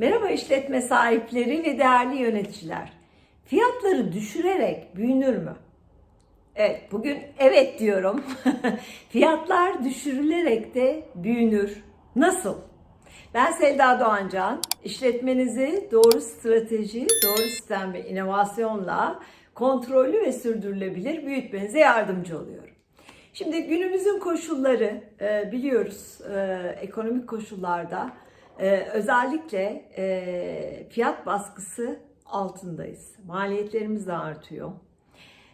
Merhaba işletme sahipleri ve değerli yöneticiler. Fiyatları düşürerek büyünür mü? Evet, bugün evet diyorum. Fiyatlar düşürülerek de büyünür. Nasıl? Ben Selda Doğancan. İşletmenizi doğru strateji, doğru sistem ve inovasyonla kontrollü ve sürdürülebilir büyütmenize yardımcı oluyorum. Şimdi günümüzün koşulları e, biliyoruz e, ekonomik koşullarda e, özellikle e, fiyat baskısı altındayız. Maliyetlerimiz de artıyor.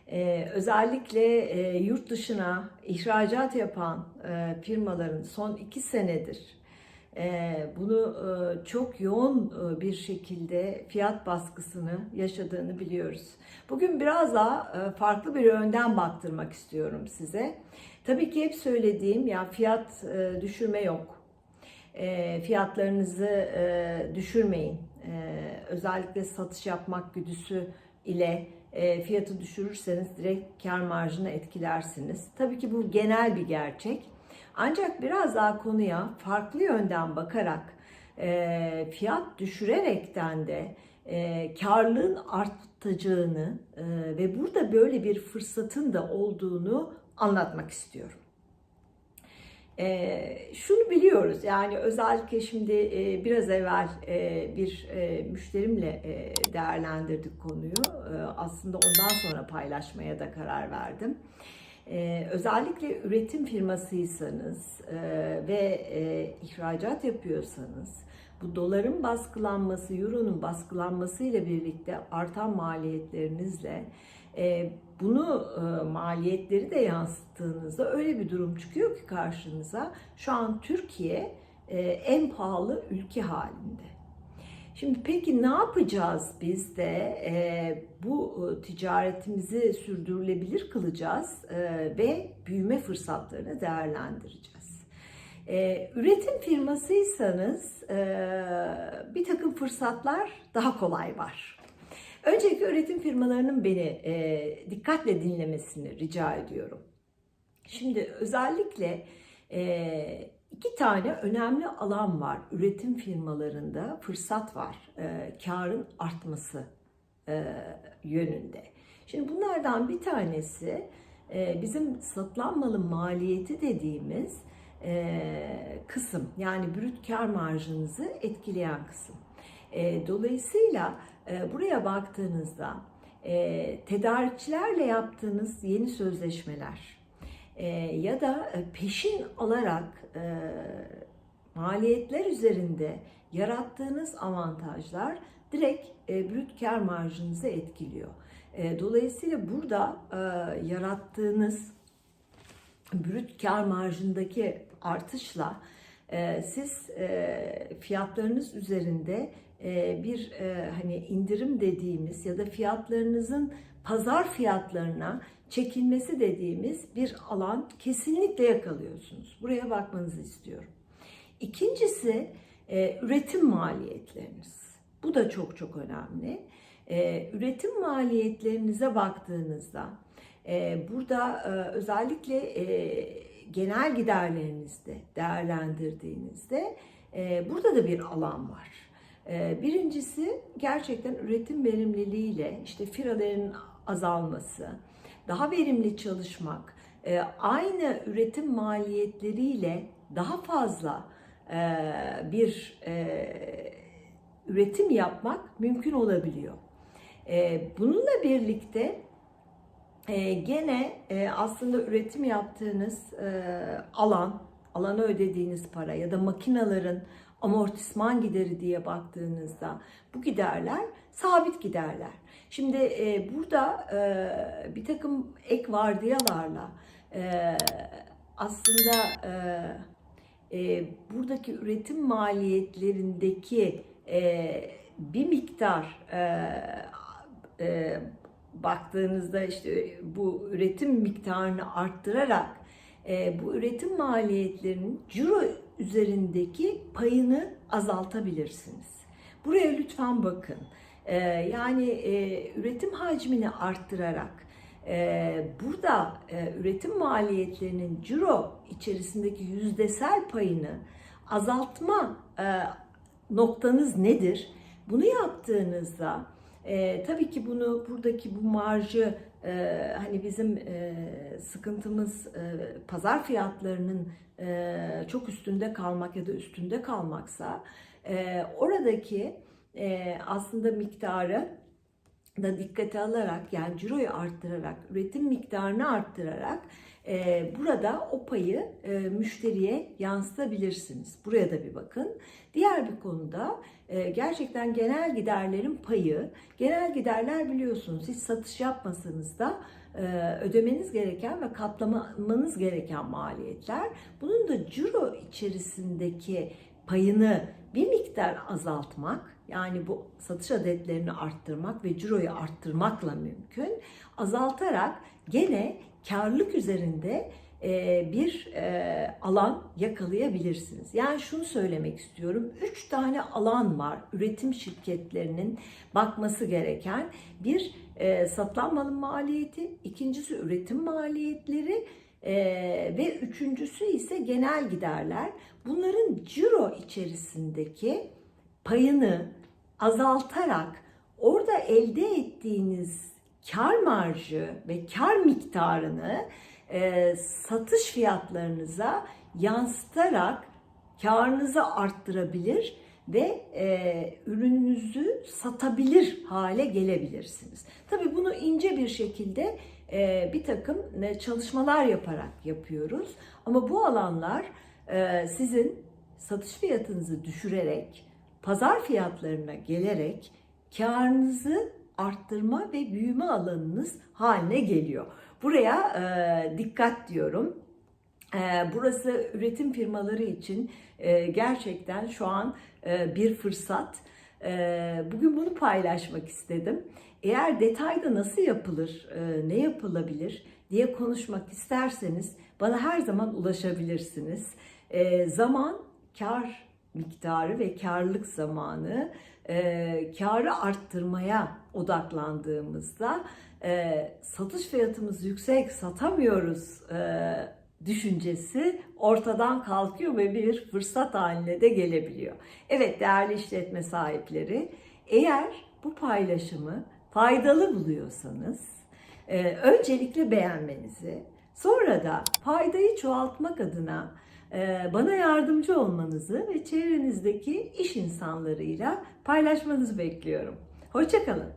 E, özellikle e, yurt dışına ihracat yapan e, firmaların son iki senedir e, bunu e, çok yoğun e, bir şekilde fiyat baskısını yaşadığını biliyoruz. Bugün biraz daha farklı bir yönden baktırmak istiyorum size. Tabii ki hep söylediğim ya fiyat düşürme yok. E, fiyatlarınızı e, düşürmeyin. E, özellikle satış yapmak güdüsü ile e, fiyatı düşürürseniz direkt kar marjını etkilersiniz. Tabii ki bu genel bir gerçek. Ancak biraz daha konuya farklı yönden bakarak e, fiyat düşürerekten de e, karlılığın artacağını e, ve burada böyle bir fırsatın da olduğunu anlatmak istiyorum. E, şunu biliyoruz yani özellikle şimdi e, biraz evvel e, bir e, müşterimle e, değerlendirdik konuyu. E, aslında ondan sonra paylaşmaya da karar verdim. Ee, özellikle üretim firmasıysanız e, ve e, ihracat yapıyorsanız bu doların baskılanması, euronun baskılanması ile birlikte artan maliyetlerinizle e, bunu e, maliyetleri de yansıttığınızda öyle bir durum çıkıyor ki karşınıza şu an Türkiye e, en pahalı ülke halinde. Şimdi peki ne yapacağız biz de e, bu e, ticaretimizi sürdürülebilir kılacağız e, ve büyüme fırsatlarını değerlendireceğiz. E, üretim firmasıysanız e, bir takım fırsatlar daha kolay var. Öncelikle üretim firmalarının beni e, dikkatle dinlemesini rica ediyorum. Şimdi özellikle e, İki tane önemli alan var. Üretim firmalarında fırsat var. E, karın artması e, yönünde. Şimdi bunlardan bir tanesi e, bizim satılan malın maliyeti dediğimiz e, kısım. Yani brüt kar marjınızı etkileyen kısım. E, dolayısıyla e, buraya baktığınızda e, tedarikçilerle yaptığınız yeni sözleşmeler, e, ya da e, peşin alarak maliyetler üzerinde yarattığınız avantajlar direkt brüt kar marjınızı etkiliyor. Dolayısıyla burada yarattığınız brüt kar marjındaki artışla siz fiyatlarınız üzerinde bir e, hani indirim dediğimiz ya da fiyatlarınızın pazar fiyatlarına çekilmesi dediğimiz bir alan kesinlikle yakalıyorsunuz. Buraya bakmanızı istiyorum. İkincisi e, üretim maliyetleriniz. Bu da çok çok önemli. E, üretim maliyetlerinize baktığınızda e, burada e, özellikle e, genel giderlerinizde değerlendirdiğinizde e, burada da bir alan var. E, birincisi gerçekten üretim verimliliğiyle işte firalerin azalması, daha verimli çalışmak, e, aynı üretim maliyetleriyle daha fazla e, bir e, üretim yapmak mümkün olabiliyor. Bununla birlikte gene aslında üretim yaptığınız alan, alana ödediğiniz para ya da makinaların amortisman gideri diye baktığınızda bu giderler sabit giderler. Şimdi e, burada e, bir takım ek vardiyalarla e, aslında e, e, buradaki üretim maliyetlerindeki e, bir miktar e, e, baktığınızda işte bu üretim miktarını arttırarak bu üretim maliyetlerinin ciro üzerindeki payını azaltabilirsiniz. Buraya lütfen bakın. E, yani e, üretim hacmini arttırarak e, burada e, üretim maliyetlerinin ciro içerisindeki yüzdesel payını azaltma noktanız nedir? Bunu yaptığınızda e, tabii ki bunu buradaki bu marjı e, hani bizim e, sıkıntımız e, pazar fiyatlarının e, çok üstünde kalmak ya da üstünde kalmaksa e, oradaki e, aslında miktarı da dikkate alarak yani ciroyu arttırarak, üretim miktarını arttırarak e, burada o payı e, müşteriye yansıtabilirsiniz. Buraya da bir bakın. Diğer bir konuda e, gerçekten genel giderlerin payı, genel giderler biliyorsunuz hiç satış yapmasanız da e, ödemeniz gereken ve katlamanız gereken maliyetler. Bunun da ciro içerisindeki payını bir miktar azaltmak yani bu satış adetlerini arttırmak ve ciroyu arttırmakla mümkün. Azaltarak gene karlılık üzerinde e, bir e, alan yakalayabilirsiniz. Yani şunu söylemek istiyorum. Üç tane alan var üretim şirketlerinin bakması gereken. Bir e, satılan malın maliyeti, ikincisi üretim maliyetleri, ee, ve üçüncüsü ise genel giderler. Bunların ciro içerisindeki payını azaltarak orada elde ettiğiniz kar marjı ve kar miktarını e, satış fiyatlarınıza yansıtarak karınızı arttırabilir ve e, ürününüzü satabilir hale gelebilirsiniz. Tabii bunu ince bir şekilde e, bir takım e, çalışmalar yaparak yapıyoruz. Ama bu alanlar e, sizin satış fiyatınızı düşürerek, pazar fiyatlarına gelerek karınızı arttırma ve büyüme alanınız haline geliyor. Buraya e, dikkat diyorum. E, burası üretim firmaları için e, gerçekten şu an bir fırsat. E, bugün bunu paylaşmak istedim. Eğer detayda nasıl yapılır, e, ne yapılabilir diye konuşmak isterseniz bana her zaman ulaşabilirsiniz. E, zaman, kar miktarı ve karlılık zamanı e, karı arttırmaya odaklandığımızda e, satış fiyatımız yüksek satamıyoruz e, düşüncesi ortadan kalkıyor ve bir fırsat haline de gelebiliyor. Evet değerli işletme sahipleri eğer bu paylaşımı faydalı buluyorsanız e, öncelikle beğenmenizi sonra da faydayı çoğaltmak adına e, bana yardımcı olmanızı ve çevrenizdeki iş insanlarıyla paylaşmanızı bekliyorum. Hoşçakalın.